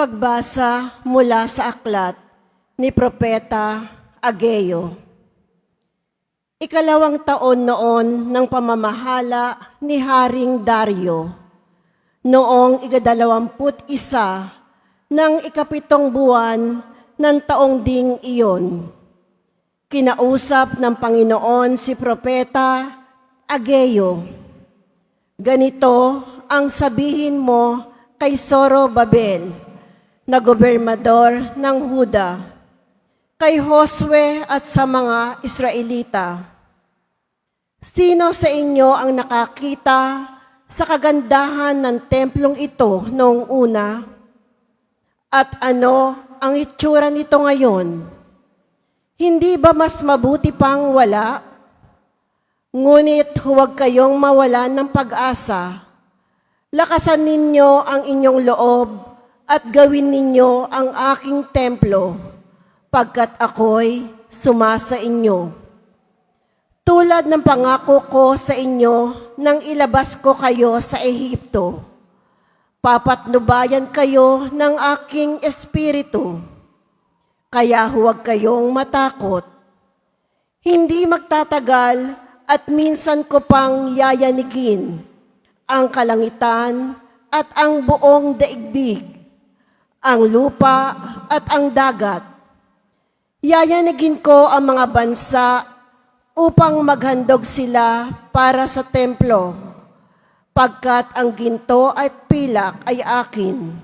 Pagbasa mula sa aklat ni Propeta Ageo. Ikalawang taon noon ng pamamahala ni Haring Dario, noong igadalawamput isa ng ikapitong buwan ng taong ding iyon. Kinausap ng Panginoon si Propeta Ageo. Ganito ang sabihin mo kay Soro Babel, na gobernador ng Huda, kay Josue at sa mga Israelita. Sino sa inyo ang nakakita sa kagandahan ng templong ito noong una? At ano ang itsura nito ngayon? Hindi ba mas mabuti pang wala? Ngunit huwag kayong mawalan ng pag-asa. Lakasan ninyo ang inyong loob at gawin ninyo ang aking templo, pagkat ako'y sumasa inyo. Tulad ng pangako ko sa inyo nang ilabas ko kayo sa Ehipto, papatnubayan kayo ng aking espiritu, kaya huwag kayong matakot. Hindi magtatagal at minsan ko pang yayanigin ang kalangitan at ang buong daigdig, ang lupa at ang dagat. Yayanigin ko ang mga bansa upang maghandog sila para sa templo, pagkat ang ginto at pilak ay akin.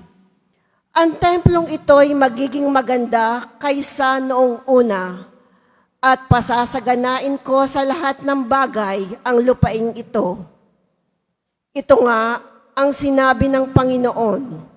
Ang templong ito'y magiging maganda kaysa noong una, at pasasaganain ko sa lahat ng bagay ang lupaing ito. Ito nga ang sinabi ng Panginoon.